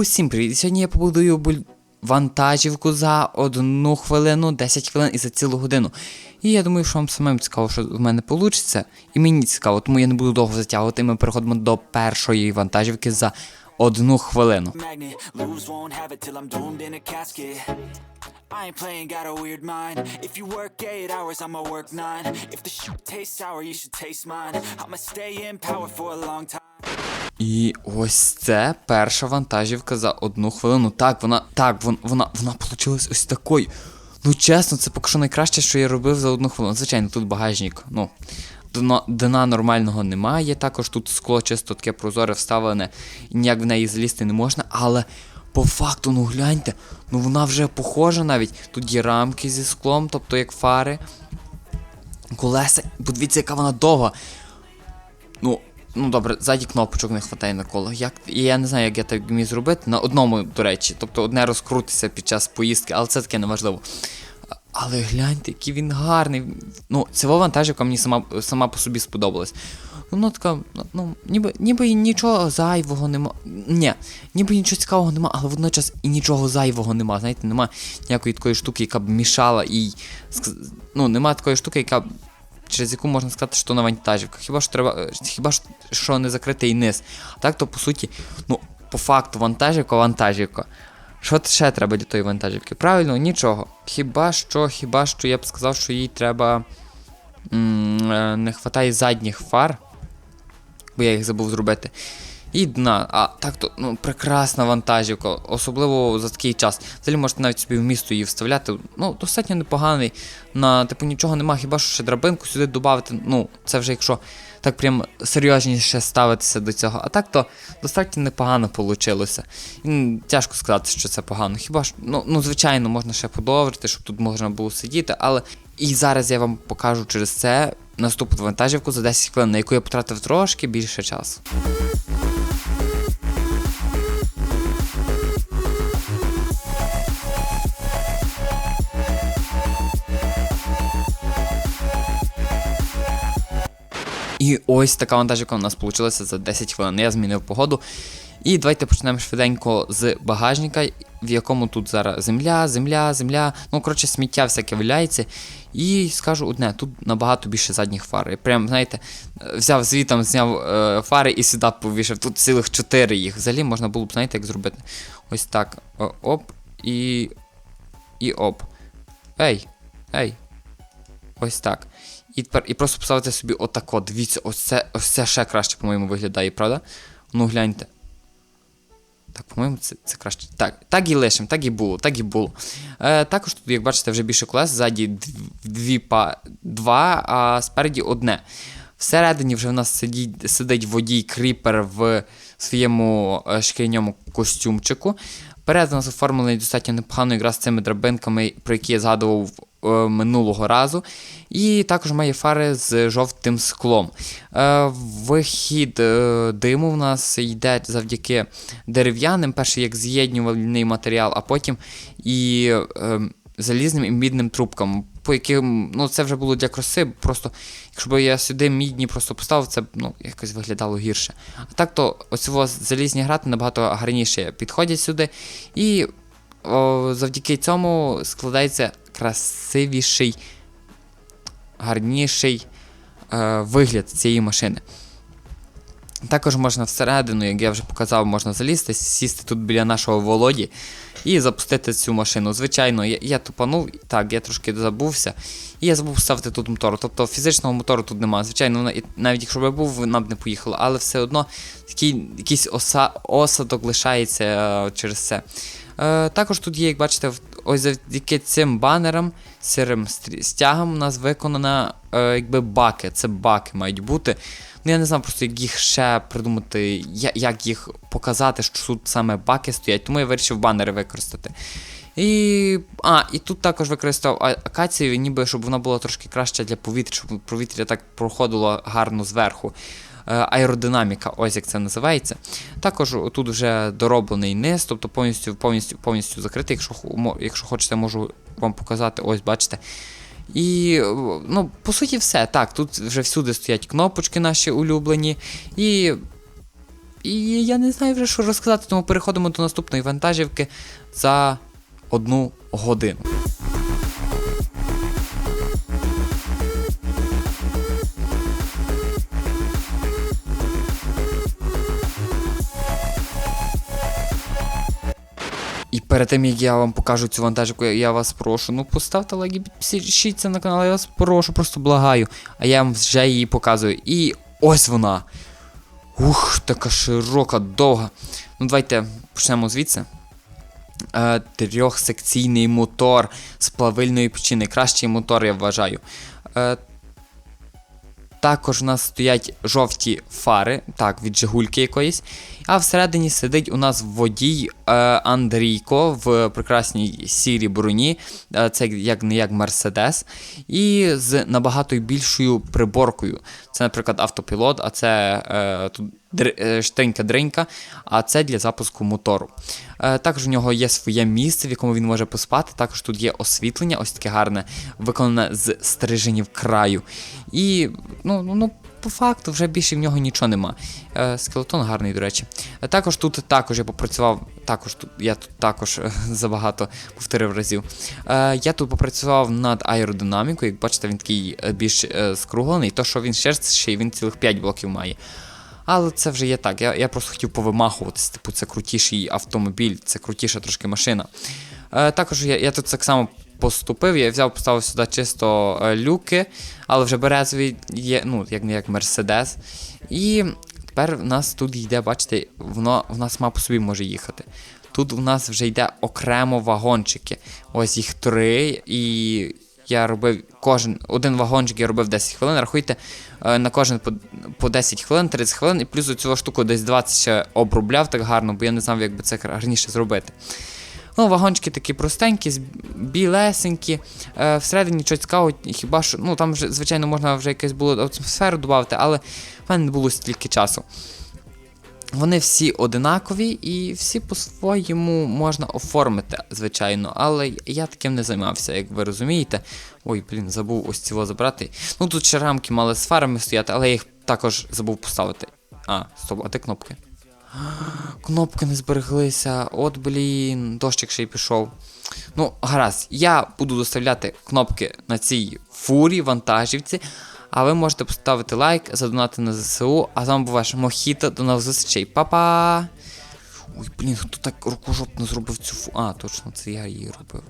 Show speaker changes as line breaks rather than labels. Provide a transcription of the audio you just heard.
Усім привіт! Сьогодні я побудую буль... вантажівку за одну хвилину, 10 хвилин і за цілу годину. І я думаю, що вам самим цікаво, що в мене вийде. І мені цікаво, тому я не буду довго затягувати. Ми переходимо до першої вантажівки за одну хвилину.
I ain't playing, got a weird mind. If you work eight hours, I'ma work nine. If the shit tastes sour, you should taste mine. I'ma stay in power for a long time.
І ось це перша вантажівка за одну хвилину. Так, вона так, вона вона, вона получилась ось такою. Ну чесно, це поки що найкраще, що я робив за одну хвилину. Звичайно, тут багажник. Ну, дно, дна нормального немає. Також тут скло чисто таке прозоре вставлене, і ніяк в неї залізти не можна, але. По факту, ну гляньте, ну вона вже похожа навіть. Тут є рамки зі склом, тобто як фари. Колеса, подивіться, яка вона довга. Ну, ну добре, ззаді кнопочок не вистачає на коло. Як, я не знаю, як я так міг зробити. На одному, до речі. Тобто одне розкрутиться під час поїздки, але це таке неважливо. Але гляньте, який він гарний. Ну, цього вантажівка мені сама, сама по собі сподобалась. Воно така, ну, ніби, ніби і нічого зайвого нема. Ні, ніби нічого цікавого нема, але водночас і нічого зайвого нема. Знаєте, нема ніякої такої штуки, яка б мішала і. Ну, нема такої штуки, яка б через яку можна сказати, що на вантажівках. Хіба що треба. е, Хіба що не закритий низ. А так то по суті, ну, по факту, вантажівка, вантажівка. Що ще треба для тої вантажівки? Правильно, нічого. Хіба що, хіба що я б сказав, що їй треба. м, -м, не вистачає задніх фар. Бо я їх забув зробити. І дна. А так то ну, прекрасна вантажівка, особливо за такий час. Взагалі можете навіть собі в місто її вставляти. Ну, достатньо непоганий. На, типу, нічого нема, хіба що ще драбинку сюди додати. Ну, це вже якщо так прям серйозніше ставитися до цього. А так то достатньо непогано вийшло. Тяжко сказати, що це погано. Хіба ж, ну, ну звичайно, можна ще подовжити, щоб тут можна було сидіти, але. І зараз я вам покажу через це наступну вантажівку за 10 хвилин, на яку я потратив трошки більше часу. І ось така вантажівка у нас вийшла за 10 хвилин. Я змінив погоду. І давайте почнемо швиденько з багажника, в якому тут зараз земля, земля, земля. Ну, коротше, сміття всяке валяється. І скажу одне, тут набагато більше задніх фар. Я прям, знаєте, взяв звітом, зняв е, фари і сюди повішав. Тут цілих 4 їх. Взагалі можна було б, знаєте, як зробити. Ось так. Оп, і. І оп. Ей, ей. Ось так. І тепер і просто поставити собі отако. Дивіться, ось це, ось це ще краще, по-моєму, виглядає, правда? Ну гляньте. Так, по-моєму, це, це краще. Так, так і лишимо, так і було, так і було. Е, також тут, як бачите, вже більше колес, ззаді дв- дві па, два, а спереді одне. Всередині вже в нас сидить, сидить водій кріпер в своєму е, шкіряному костюмчику. Перед у нас оформлений достатньо непогано якраз цими драбинками, про які я згадував минулого разу. І також має фари з жовтим склом. Е, вихід е, диму в нас йде завдяки дерев'яним, перший як з'єднювальний матеріал, а потім і е, залізним і мідним трубкам. По яким, ну це вже було для краси, просто якщо б я сюди мідні просто поставив, це ну, якось виглядало гірше. А так то оцього залізні грати набагато гарніше підходять сюди. І о, завдяки цьому складається красивіший, гарніший е, вигляд цієї машини. Також можна всередину, як я вже показав, можна залізти, сісти тут біля нашого Володі і запустити цю машину. Звичайно, я, я тупанув, так, я трошки забувся, і я забув ставити тут мотор. Тобто фізичного мотору тут немає. Звичайно, навіть якщо б був, вона б не поїхала, але все одно такий якийсь оса, осадок лишається е, через це. Е, також тут є, як бачите, ось завдяки цим банерам, сірим стягом у нас виконана е, якби баки. Це баки мають бути. Ну я не знаю просто, як їх ще придумати, як їх показати, що тут саме баки стоять, тому я вирішив банери використати. І. А, і тут також використав акацію, ніби щоб вона була трошки краща для повітря, щоб повітря так проходило гарно зверху. Е, Аеродинаміка, ось як це називається. Також тут вже дороблений низ, тобто повністю повністю, повністю закритий. Якщо, якщо хочете, можу вам показати, ось бачите. І, ну, по суті, все. Так, тут вже всюди стоять кнопочки наші улюблені. І І я не знаю вже, що розказати, тому переходимо до наступної вантажівки за одну годину. Перед тим, як я вам покажу цю вантажівку, я вас прошу, ну поставте лайк і підпишіться на канал, я вас прошу, просто благаю. А я вам вже її показую. І ось вона. Ух, така широка, довга. Ну, давайте почнемо звідси. Е, трьохсекційний мотор з плавильної печі. Кращий мотор, я вважаю. Е, також у нас стоять жовті фари, так, від Жигульки якоїсь. А всередині сидить у нас водій Андрійко в прекрасній сірій броні. Е, це як не як Мерседес. І з набагато більшою приборкою. Це, наприклад, автопілот, а це е, тут е, штринька дринька, а це для запуску мотору. Е, також у нього є своє місце, в якому він може поспати. Також тут є освітлення, ось таке гарне, виконане з стриженів краю. І ну, ну, ну, по факту вже більше в нього нічого нема. Е, скелетон гарний, до речі. Е, також тут також я попрацював, також я тут також е, забагато повторив разів. Е, я тут попрацював над аеродинамікою. Як бачите, він такий е, більш е, скруглений, то що він шерстший, він цілих 5 блоків має. Але це вже є так. Я, я просто хотів повимахуватись. Типу, це крутіший автомобіль, це крутіша трошки машина. Е, також я, я тут так само поступив, я взяв, поставив сюди чисто люки, але вже березовий є, ну, як як Мерседес. І тепер в нас тут йде, бачите, воно в нас сама собі може їхати. Тут в нас вже йде окремо вагончики. Ось їх три, і я робив кожен один вагончик я робив 10 хвилин. Рахуйте е, на кожен по, по 10 хвилин, 30 хвилин, і плюс цю штуку десь 20 ще обробляв так гарно, бо я не знав, як би це гарніше зробити. Ну, вагончики такі простенькі, білесенькі. Е, всередині щось цікаво, хіба що. Ну там вже, звичайно, можна вже якесь було атмосферу додати, але в мене не було стільки часу. Вони всі одинакові і всі по-своєму можна оформити, звичайно, але я таким не займався, як ви розумієте. Ой, блін, забув ось цього забрати. Ну тут ще рамки мали з фарами стояти, але я їх також забув поставити. А, стоп, а де кнопки? Кнопки не збереглися. От, блін, дощик ще й пішов. Ну, гаразд, я буду доставляти кнопки на цій фурі, вантажівці. А ви можете поставити лайк, задонати на ЗСУ. А з вами був ваш Мохіто. До нових зустрічей. Па-па! Ой, блін, хто так рукожопно зробив цю фу. А, точно, це я її робив.